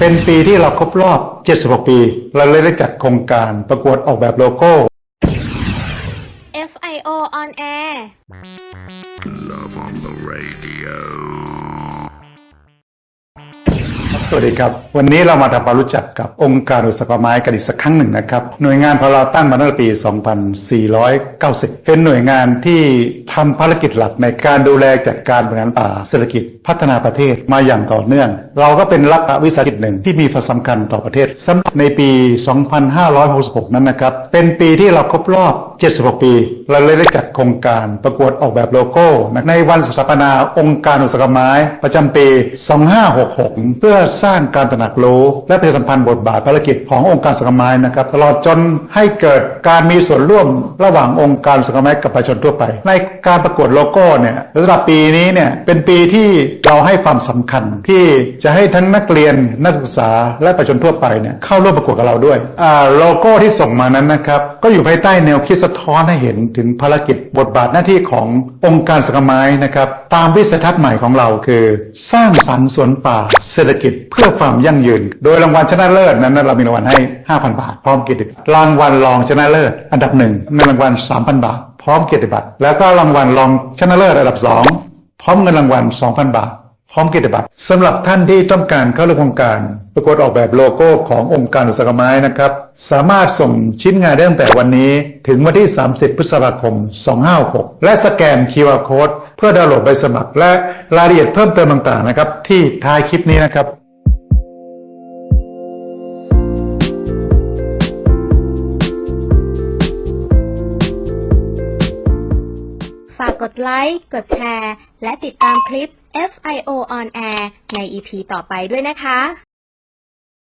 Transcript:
เป็นปีที่เราครบรอบ 76 ปี เราเลยได้จัดโครงการประกวดออกแบบโลโก้ FIO on air Love on the radio. สวัสดีครับ วันนี้เรามาทำความรู้จักกับองค์การอุตสาหกรรมไม้กันอีกสักครั้งหนึ่งนะครับ หน่วยงานของเราตั้งมาตั้งแต่ปี 2490 เป็นหน่วยงานที่ทำภารกิจหลักในการดูแลจัดการบริหารป่าเศรษฐกิจพัฒนาประเทศมาอย่างต่อเนื่อง เราก็เป็นรัฐวิสาหกิจหนึ่งที่มีความสำคัญต่อประเทศสำหรับในปี 2566 นั้นนะครับ เป็นปีที่เราครบรอบ 76 ปี เราเลยได้จัดโครงการประกวดออกแบบโลโก้ ในวันสถาปนาองค์การอุตสาหกรรมไม้ประจำปี 2566 เพื่อสร้างการตระหนักรู้ และประชาสัมพันธ์บทบาทภารกิจขององค์การสาหกมไม้นะครับตลอดจนให้เกิดการมีส่วนร่วมระหว่างองค์การสาหกมไม้กับประชาชนทั่วไป ในการประกวดโลโก้เนี่ยสำหรับปีนี้เนี่ยเป็นปีที่เราให้ความสำคัญที่จะให้ทั้งนักเรียนนักศึกษาและประชาชนทั่วไปเนี่ยเข้าร่วมประกวดกับเราด้วยโลโก้ที่ส่งมานั้นนะครับก็อยู่ภายใต้แนวคิดสะท้อนให้เห็นถึงภารกิจบทบาทหน้าที่ขององค์การสาหกมไม้นะครับตามวิสัยทัศน์ใหม่ของเราคือ สร้างสรรค์สวนป่าเศรษฐกิจเพื่อความยั่งยืน โดยรางวัลชนะเลิศนั้นเรามีรางวัลให้ 5,000 บาท พร้อมเกียรติบัตรรางวัลรองชนะเลิศอันดับหนึ่งเงินรางวัล 3,000 บาท พร้อมเกียรติบัตรแล้วก็รางวัลรองชนะเลิศอันดับสองพร้อมเงินรางวัล 2,000 บาท พร้อมเกียรติบัตรสำหรับท่านที่ต้องการเข้าร่วมโครงการประกวดออกแบบโลโก้ขององค์การอุตสาหกรรมไม้นะครับ สามารถส่งชิ้นงานได้ตั้งแต่วันนี้ ถึงวันที่ 30 พฤษภาคม 2566และสแกน QR Code เพื่อดาวน์โหลดใบสมัครและรายละเอียดเพิ่มเติมต่างๆนะครับ ที่ท้ายคลิปนี้นะครับ ฝากกดไลค์ กดแชร์ และติดตามคลิป FIO on air ใน EP ต่อไปด้วยนะคะ